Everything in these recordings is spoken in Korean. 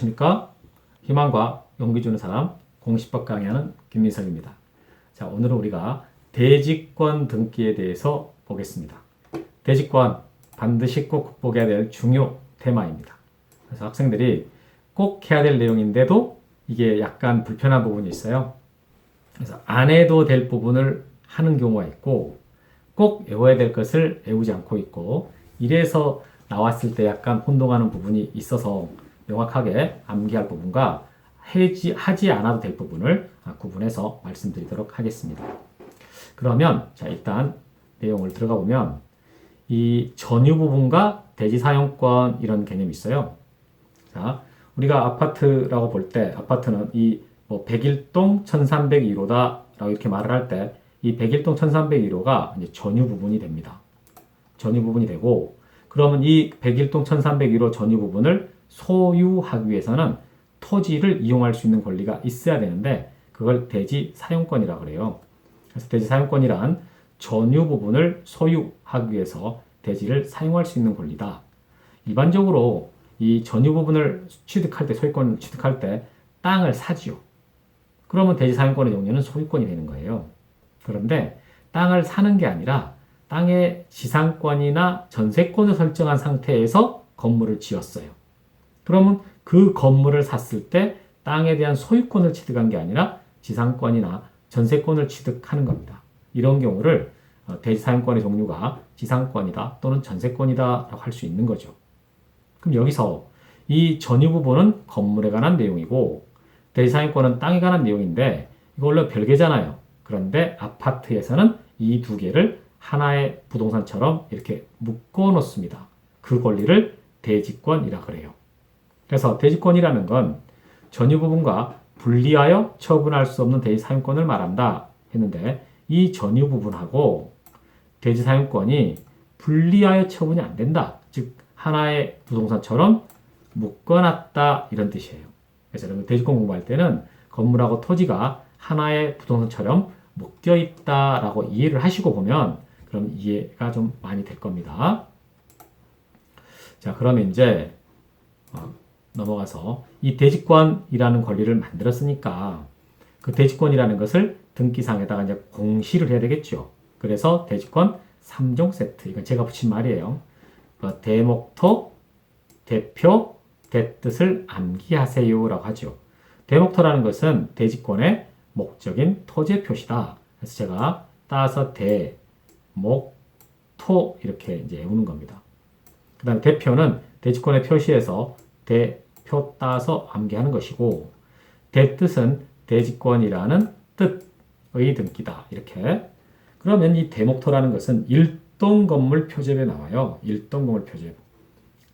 안녕하십니까? 희망과 용기 주는 사람 공시법 강의하는 김민석입니다. 자, 오늘은 우리가 대지권 등기에 대해서 보겠습니다. 대지권 반드시 꼭 극복해야 될 중요 테마입니다. 그래서 학생들이 꼭 해야 될 내용인데도 이게 약간 불편한 부분이 있어요. 그래서 안 해도 될 부분을 하는 경우가 있고 꼭 외워야 될 것을 외우지 않고 있고 이래서 나왔을 때 약간 혼동하는 부분이 있어서 명확하게 암기할 부분과 해지, 하지 않아도 될 부분을 구분해서 말씀드리도록 하겠습니다. 그러면 자 일단 내용을 들어가 보면 이 전유 부분과 대지 사용권 이런 개념이 있어요. 자 우리가 아파트라고 볼 때 아파트는 이 뭐 101동 1302호다라고 이렇게 말을 할 때 이 101동 1302호가 이제 전유 부분이 됩니다. 전유 부분이 되고 그러면 이 101동 1301호 전유 부분을 소유하기 위해서는 토지를 이용할 수 있는 권리가 있어야 되는데 그걸 대지 사용권이라 그래요. 그래서 대지 사용권이란 전유 부분을 소유하기 위해서 대지를 사용할 수 있는 권리다. 일반적으로 이 전유 부분을 취득할 때 소유권 취득할 때 땅을 사지요. 그러면 대지 사용권의 종류는 소유권이 되는 거예요. 그런데 땅을 사는 게 아니라 땅의 지상권이나 전세권을 설정한 상태에서 건물을 지었어요. 그러면 그 건물을 샀을 때 땅에 대한 소유권을 취득한 게 아니라 지상권이나 전세권을 취득하는 겁니다. 이런 경우를 어, 대지사용권의 종류가 지상권이다 또는 전세권이다라고 할 수 있는 거죠. 그럼 여기서 이 전유 부분은 건물에 관한 내용이고 대지사용권은 땅에 관한 내용인데 원래 별개잖아요. 그런데 아파트에서는 이 두 개를 하나의 부동산처럼 이렇게 묶어 놓습니다. 그 권리를 대지권이라 그래요. 그래서 대지권이라는 건 전유 부분과 분리하여 처분할 수 없는 대지 사용권을 말한다 했는데 이 전유 부분하고 대지 사용권이 분리하여 처분이 안 된다. 즉 하나의 부동산처럼 묶어놨다 이런 뜻이에요. 그래서 여러분 대지권 공부할 때는 건물하고 토지가 하나의 부동산처럼 묶여 있다라고 이해를 하시고 보면 그럼 이해가 좀 많이 될 겁니다. 자, 그러면 이제 어, 넘어가서 이 대지권이라는 권리를 만들었으니까 그 대지권이라는 것을 등기상에다가 이제 공시를 해야 되겠죠. 그래서 대지권 3종 세트 이건 제가 붙인 말이에요. 그 대목토, 대표, 대뜻을 암기하세요라고 하죠. 대목토라는 것은 대지권의 목적인 토지의 표시다. 그래서 제가 따서 대, 목, 토 이렇게 이제 외우는 겁니다. 그 다음에 대표는 대지권의 표시에서 대 표 따서 암기하는 것이고 대뜻은 대지권이라는 뜻의 등기다. 이렇게 그러면 이 대목토라는 것은 일동 건물 표제에 나와요. 일동 건물 표제.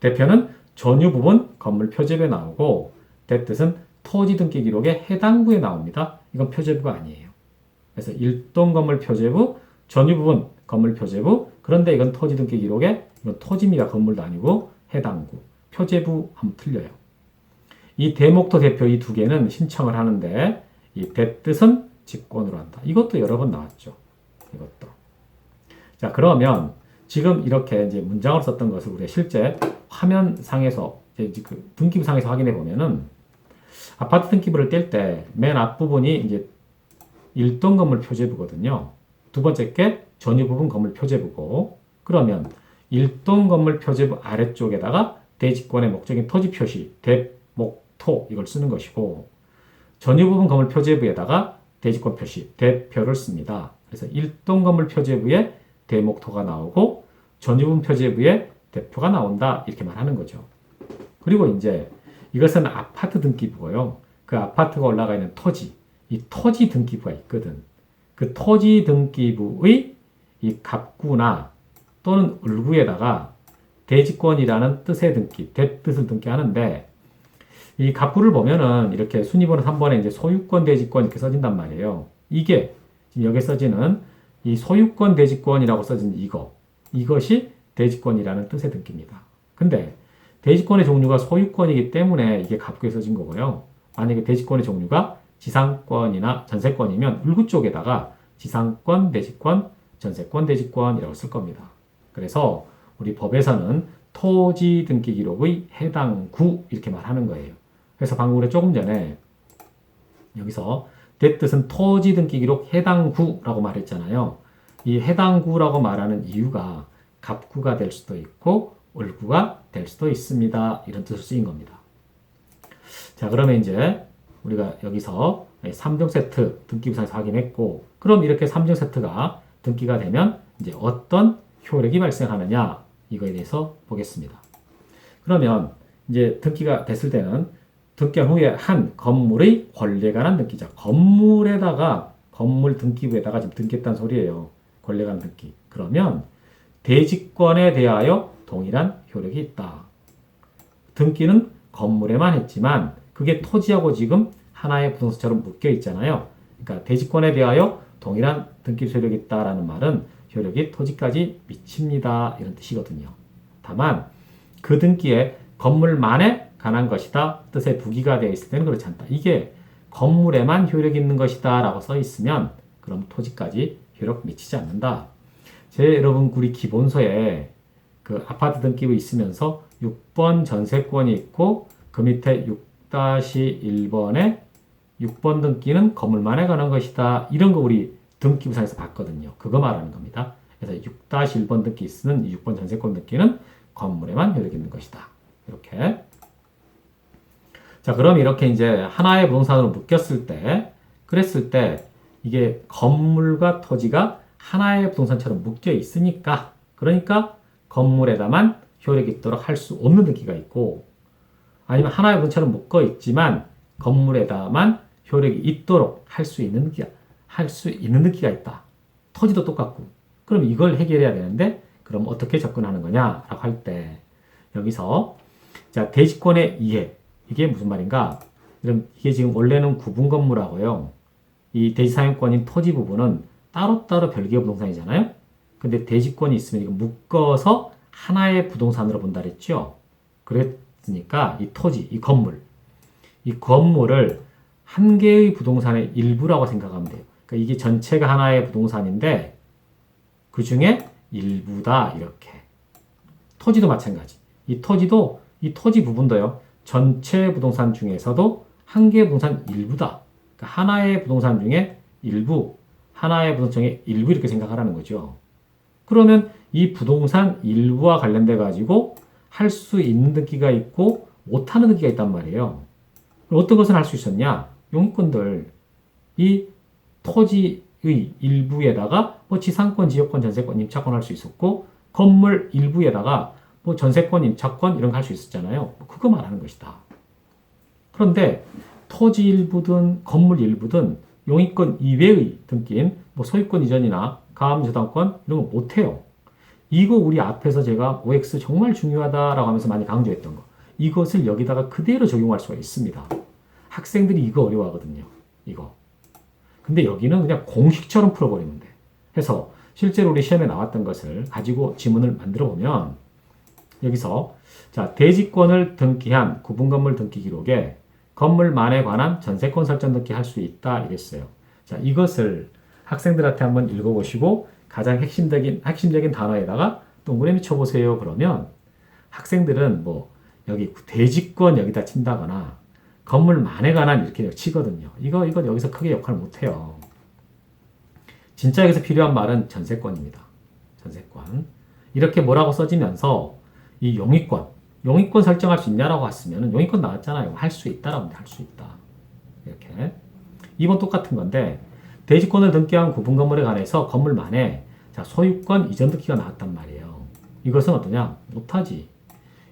대표는 전유 부분 건물 표제에 나오고 대뜻은 토지 등기 기록의 해당 부에 나옵니다. 이건 표제부가 아니에요. 그래서 일동 건물 표제부, 전유 부분 건물 표제부, 그런데 이건 토지 등기 기록에 이건 토지입니다. 건물도 아니고 해당구. 표제부 하면 틀려요. 이 대목토 대표 이 두 개는 신청을 하는데 이 대뜻은 직권으로 한다. 이것도 여러 번 나왔죠. 이것도. 자, 그러면 지금 이렇게 이제 문장을 썼던 것을 우리가 실제 화면상에서 이제 그 등기부상에서 확인해 보면은 아파트 등기부를 뗄 때 맨 앞부분이 이제 일동 건물 표제부거든요. 두 번째 게 전유 부분 건물 표제부고 그러면 일동 건물 표제부 아래쪽에다가 대지권의 목적인 토지 표시 대목 토 이걸 쓰는 것이고 전유 부분 건물 표제부에다가 대지권 표시 대표를 씁니다. 그래서 일동 건물 표제부에 대목토가 나오고 전유 부분 표제부에 대표가 나온다 이렇게 말하는 거죠. 그리고 이제 이것은 아파트 등기부고요. 그 아파트가 올라가 있는 토지, 이 토지 등기부가 있거든. 그 토지 등기부의 이 갑구나 또는 을구에다가 대지권이라는 뜻의 등기, 대뜻을 등기하는데 이 갑구를 보면은 이렇게 순위번호 3번에 이제 소유권 대지권 이렇게 써진단 말이에요. 이게 지금 여기 써지는 이 소유권 대지권이라고 써진 이거 이것이 대지권이라는 뜻의 등기입니다. 근데 대지권의 종류가 소유권이기 때문에 이게 갑구에 써진 거고요. 만약에 대지권의 종류가 지상권이나 전세권이면 울구 쪽에다가 지상권, 대지권, 전세권, 대지권이라고 쓸 겁니다. 그래서 우리 법에서는 토지 등기 기록의 해당 구 이렇게 말하는 거예요. 그래서 방금 우리 조금 전에 여기서 대 뜻은 토지 등기 기록 해당 구라고 말했잖아요. 이 해당 구라고 말하는 이유가 갑구가 될 수도 있고 을구가 될 수도 있습니다. 이런 뜻으로 쓰인 겁니다. 자, 그러면 이제 우리가 여기서 3종 세트 등기부상에서 확인했고, 그럼 이렇게 3종 세트가 등기가 되면 이제 어떤 효력이 발생하느냐 이거에 대해서 보겠습니다. 그러면 이제 등기가 됐을 때는 등기한 후에 한 건물의 권리에 관한 등기죠. 건물에다가 건물 등기부에다가 지금 등기했다는 소리예요. 권리에 관한 등기. 그러면 대지권에 대하여 동일한 효력이 있다. 등기는 건물에만 했지만 그게 토지하고 지금 하나의 부동산처럼 묶여 있잖아요. 그러니까 대지권에 대하여 동일한 등기 효력이 있다라는 말은 효력이 토지까지 미칩니다. 이런 뜻이거든요. 다만 그 등기에 건물만에 관한 것이다 뜻의 부기가 되어 있을 때는 그렇지 않다. 이게 건물에만 효력이 있는 것이다 라고 써 있으면 그럼 토지까지 효력 미치지 않는다. 제 여러분 우리 기본서에 그 아파트 등기부 있으면서 6번 전세권이 있고 그 밑에 6-1번에 6번 등기는 건물만에 관한 것이다. 이런 거 우리 등기부상에서 봤거든요. 그거 말하는 겁니다. 그래서 6-1번 등기 쓰는 6번 전세권 등기는 건물에만 효력이 있는 것이다. 이렇게. 자, 그럼 이렇게 이제 하나의 부동산으로 묶였을 때, 그랬을 때, 이게 건물과 토지가 하나의 부동산처럼 묶여 있으니까, 그러니까 건물에다만 효력이 있도록 할 수 없는 등기가 있고, 아니면 하나의 부동산처럼 묶어 있지만, 건물에다만 효력이 있도록 할 수 있는 등기가, 할 수 있는 등기가 있다. 토지도 똑같고. 그럼 이걸 해결해야 되는데, 그럼 어떻게 접근하는 거냐라고 할 때, 여기서, 자, 대지권의 이해. 이게 무슨 말인가? 그럼 이게 지금 원래는 구분 건물하고요. 이 대지 사용권인 토지 부분은 따로따로 별개의 부동산이잖아요. 근데 대지권이 있으면 이거 묶어서 하나의 부동산으로 본다 그랬죠. 그랬으니까 이 토지, 이 건물, 이 건물을 한 개의 부동산의 일부라고 생각하면 돼요. 그러니까 이게 전체가 하나의 부동산인데 그 중에 일부다 이렇게. 토지도 마찬가지. 이 토지도 이 토지 부분도요. 전체 부동산 중에서도 한 개의 부동산 일부다. 그러니까 하나의 부동산 중에 일부, 하나의 부동산 중에 일부 이렇게 생각하라는 거죠. 그러면 이 부동산 일부와 관련돼 가지고 할 수 있는 등기가 있고 못하는 등기가 있단 말이에요. 어떤 것을 할 수 있었냐? 용익권들 이 토지의 일부에다가 뭐 지상권, 지역권, 전세권, 임차권 할 수 있었고 건물 일부에다가 뭐 전세권, 임차권 이런 거 할 수 있었잖아요. 그거 말하는 것이다. 그런데 토지 일부든 건물 일부든 용익권 이외의 등기인 뭐 소유권 이전이나 가압저당권 이런 거 못해요. 이거 우리 앞에서 제가 OX 정말 중요하다라고 하면서 많이 강조했던 거. 이것을 여기다가 그대로 적용할 수가 있습니다. 학생들이 이거 어려워하거든요. 이거. 근데 여기는 그냥 공식처럼 풀어버리면 돼. 해서 실제로 우리 시험에 나왔던 것을 가지고 지문을 만들어 보면 여기서 자 대지권을 등기한 구분건물 등기 기록에 건물만에 관한 전세권 설정 등기 할 수 있다 이랬어요. 자 이것을 학생들한테 한번 읽어보시고 가장 핵심적인 핵심적인 단어에다가 동그라미 쳐보세요. 그러면 학생들은 뭐 여기 대지권 여기다 친다거나 건물만에 관한 이렇게 치거든요. 이거 이거 여기서 크게 역할을 못 해요. 진짜 여기서 필요한 말은 전세권입니다. 전세권. 이렇게 뭐라고 써지면서 이 용의권, 용의권 설정할 수 있냐라고 했으면 용의권 나왔잖아요. 할 수 있다라고 할 수 있다. 이렇게. 2번 똑같은 건데 대지권을 등기한 구분 건물에 관해서 건물만에 자, 소유권 이전 등기가 나왔단 말이에요. 이것은 어떠냐? 못하지.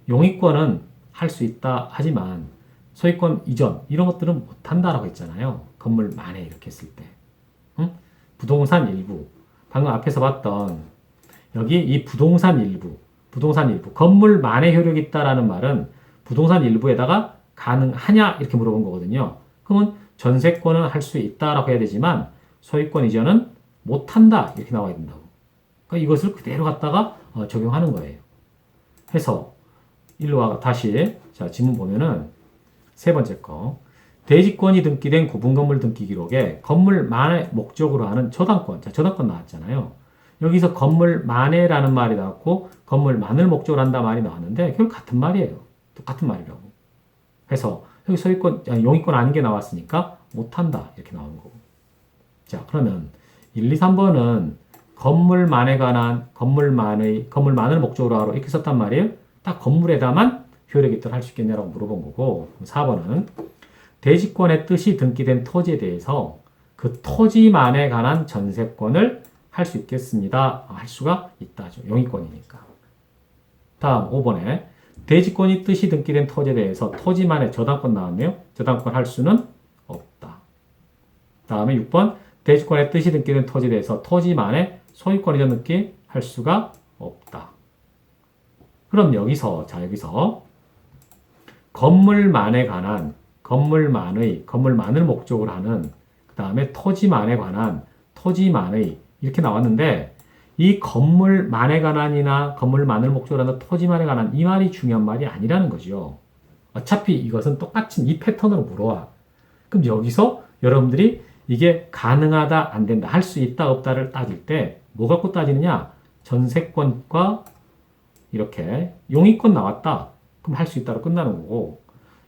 용의권은 할 수 있다 하지만 소유권 이전 이런 것들은 못한다라고 했잖아요. 건물만에 이렇게 했을 때. 응? 부동산 일부 방금 앞에서 봤던 여기 이 부동산 일부 부동산 일부 건물만에 효력이 있다라는 말은 부동산 일부에다가 가능하냐 이렇게 물어본 거거든요. 그러면 전세권은 할 수 있다라고 해야 되지만 소유권 이전은 못한다 이렇게 나와야 된다고. 그러니까 이것을 그대로 갖다가 어, 적용하는 거예요. 해서 일로 와 다시 자 지문 보면은 세 번째 거 대지권이 등기된 구분 건물 등기 기록에 건물만의 목적으로 하는 저당권 자 저당권 나왔잖아요. 여기서 건물 만에라는 말이 나왔고 건물 만을 목적으로 한다 말이 나왔는데 결국 같은 말이에요. 똑같은 말이라고. 해서 여기 소유권, 아니, 용의권 아닌 게 나왔으니까 못한다. 이렇게 나오는 거고. 자, 그러면 1, 2, 3번은 건물만에 관한 건물만의 건물만을 목적으로 하러 이렇게 썼단 말이에요. 딱 건물에다만 효력이 있도록 할 수 있겠냐라고 물어본 거고 4번은 대지권의 뜻이 등기된 토지에 대해서 그 토지만에 관한 전세권을 할 수 있겠습니다. 할 수가 있다죠. 용의권이니까. 다음 5번에 대지권이 뜻이 등기된 토지에 대해서 토지만의 저당권 나왔네요. 저당권 할 수는 없다. 다음에 6번 대지권의 뜻이 등기된 토지에 대해서 토지만의 소유권 이전 등기 할 수가 없다. 그럼 여기서 자 여기서 건물만에 관한 건물만의 건물만을 목적으로 하는 그 다음에 토지만에 관한 토지만의 이렇게 나왔는데 이 건물만에 관한이나 건물만을 목적으로 하는 토지만에 관한 이 말이 중요한 말이 아니라는 거죠. 어차피 이것은 똑같은 이 패턴으로 물어와. 그럼 여기서 여러분들이 이게 가능하다, 안 된다, 할 수 있다, 없다를 따질 때 뭐 갖고 따지느냐? 전세권과 이렇게 용의권 나왔다. 그럼 할 수 있다로 끝나는 거고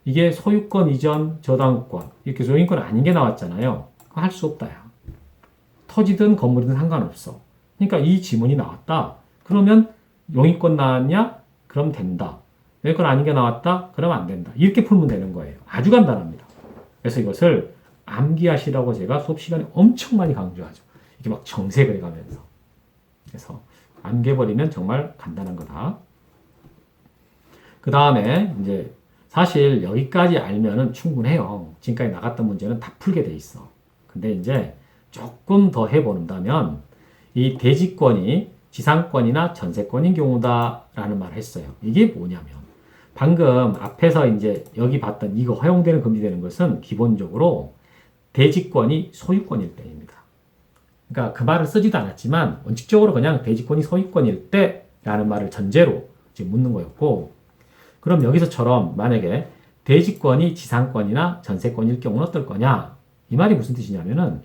이게 소유권 이전 저당권 이렇게 용의권 아닌 게 나왔잖아요. 할 수 없다야. 터지든 건물이든 상관없어. 그러니까 이 지문이 나왔다. 그러면 용의권 나왔냐? 그럼 된다. 용의권 아닌 게 나왔다? 그러면 안 된다. 이렇게 풀면 되는 거예요. 아주 간단합니다. 그래서 이것을 암기하시라고 제가 수업 시간에 엄청 많이 강조하죠. 이렇게 막 정색을 가면서. 그래서 암기해버리면 정말 간단한 거다. 그 다음에 이제 사실 여기까지 알면은 충분해요. 지금까지 나갔던 문제는 다 풀게 돼 있어. 근데 이제 조금 더 해본다면 이 대지권이 지상권이나 전세권인 경우다라는 말을 했어요. 이게 뭐냐면 방금 앞에서 이제 여기 봤던 이거 허용되는 금지되는 것은 기본적으로 대지권이 소유권일 때입니다. 그러니까 그 말을 쓰지도 않았지만 원칙적으로 그냥 대지권이 소유권일 때라는 말을 전제로 지금 묻는 거였고 그럼 여기서처럼 만약에 대지권이 지상권이나 전세권일 경우는 어떨 거냐? 이 말이 무슨 뜻이냐면은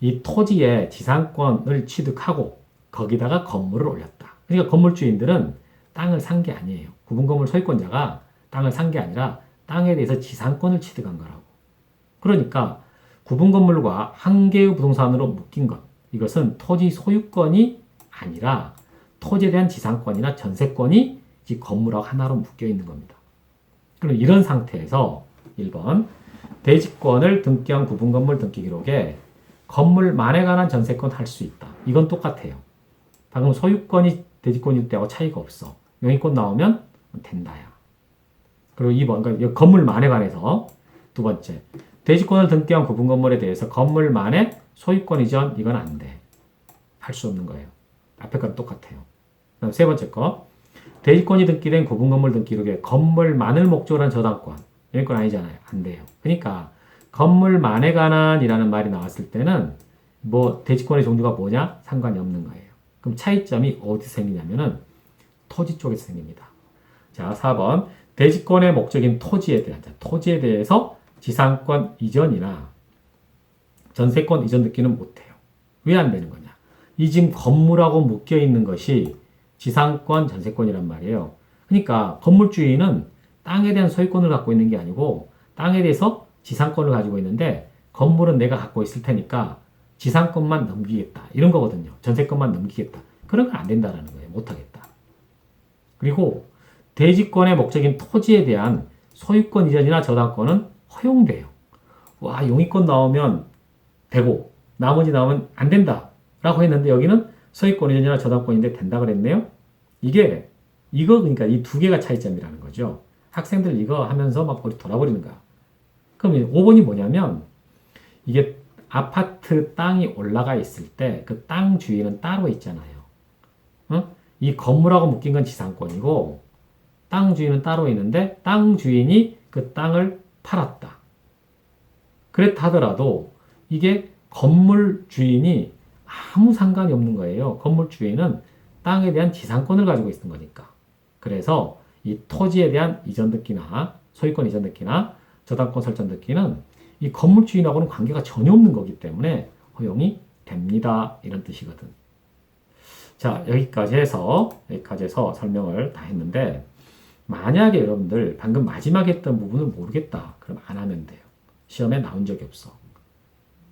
이 토지의 지상권을 취득하고 거기다가 건물을 올렸다. 그러니까 건물주인들은 땅을 산 게 아니에요. 구분 건물 소유권자가 땅을 산 게 아니라 땅에 대해서 지상권을 취득한 거라고. 그러니까 구분 건물과 한 개의 부동산으로 묶인 것. 이것은 토지 소유권이 아니라 토지에 대한 지상권이나 전세권이 이 건물하고 하나로 묶여 있는 겁니다. 그럼 이런 상태에서 1번 대지권을 등기한 구분 건물 등기 기록에 건물만에 관한 전세권 할 수 있다. 이건 똑같아요. 방금 소유권이 대지권일 때하고 차이가 없어. 용의권 나오면 된다야. 그리고 2번, 그러니까 건물만에 관해서 두 번째, 대지권을 등기한 구분 건물에 대해서 건물만의 소유권 이전 이건 안 돼. 할 수 없는 거예요. 앞에 건 똑같아요. 그다음 세 번째 거, 대지권이 등기된 구분 건물 등기 기록에 건물만을 목적으로 한 저당권 용의권 아니잖아요. 안 돼요. 그러니까 건물만에 관한이라는 말이 나왔을 때는 뭐 대지권의 종류가 뭐냐 상관이 없는 거예요. 그럼 차이점이 어디서 생기냐면은 토지 쪽에서 생깁니다. 자, 4번 대지권의 목적인 토지에 대한 자, 토지에 대해서 지상권 이전이나 전세권 이전 듣기는 못해요. 왜 안 되는 거냐? 이 지금 건물하고 묶여 있는 것이 지상권, 전세권이란 말이에요. 그러니까 건물주인은 땅에 대한 소유권을 갖고 있는 게 아니고 땅에 대해서 지상권을 가지고 있는데 건물은 내가 갖고 있을 테니까 지상권만 넘기겠다. 이런 거거든요. 전세권만 넘기겠다. 그런 건 안 된다라는 거예요. 못 하겠다. 그리고 대지권의 목적인 토지에 대한 소유권 이전이나 저당권은 허용돼요. 와, 용의권 나오면 되고 나머지 나오면 안 된다. 라고 했는데 여기는 소유권 이전이나 저당권인데 된다 그랬네요. 이게 이거 그러니까 이 두 개가 차이점이라는 거죠. 학생들 이거 하면서 막 돌아버리는 거야. 그럼 5번이 뭐냐면 이게 아파트 땅이 올라가 있을 때 그 땅 주인은 따로 있잖아요. 어? 이 건물하고 묶인 건 지상권이고 땅 주인은 따로 있는데 땅 주인이 그 땅을 팔았다. 그랬다 하더라도 이게 건물 주인이 아무 상관이 없는 거예요. 건물 주인은 땅에 대한 지상권을 가지고 있는 거니까. 그래서 이 토지에 대한 이전 듣기나 소유권 이전 듣기나 저당권 설정 듣기는 이 건물 주인하고는 관계가 전혀 없는 거기 때문에 허용이 됩니다. 이런 뜻이거든. 자, 여기까지 해서, 여기까지 해서 설명을 다 했는데, 만약에 여러분들 방금 마지막에 했던 부분을 모르겠다. 그럼 안 하면 돼요. 시험에 나온 적이 없어.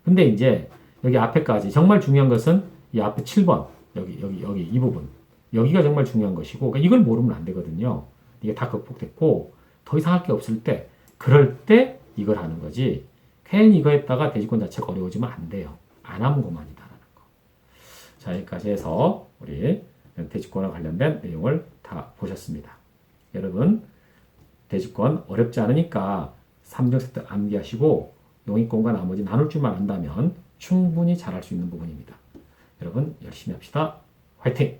근데 이제 여기 앞에까지 정말 중요한 것은 이 앞에 7번 여기 여기 여기 이 부분 여기가 정말 중요한 것이고 그러니까 이걸 모르면 안 되거든요. 이게 다 극복됐고 더 이상 할 게 없을 때 그럴 때 이걸 하는 거지. 괜히 이거 했다가 대지권 자체가 어려워지면 안 돼요. 안 하는 것만이다라는 거. 자 여기까지 해서 우리 대지권과 관련된 내용을 다 보셨습니다. 여러분 대지권 어렵지 않으니까 3종 세트 암기하시고 용익공과 나머지 나눌 줄만 안다면 충분히 잘할 수 있는 부분입니다. 여러분 열심히 합시다. 화이팅!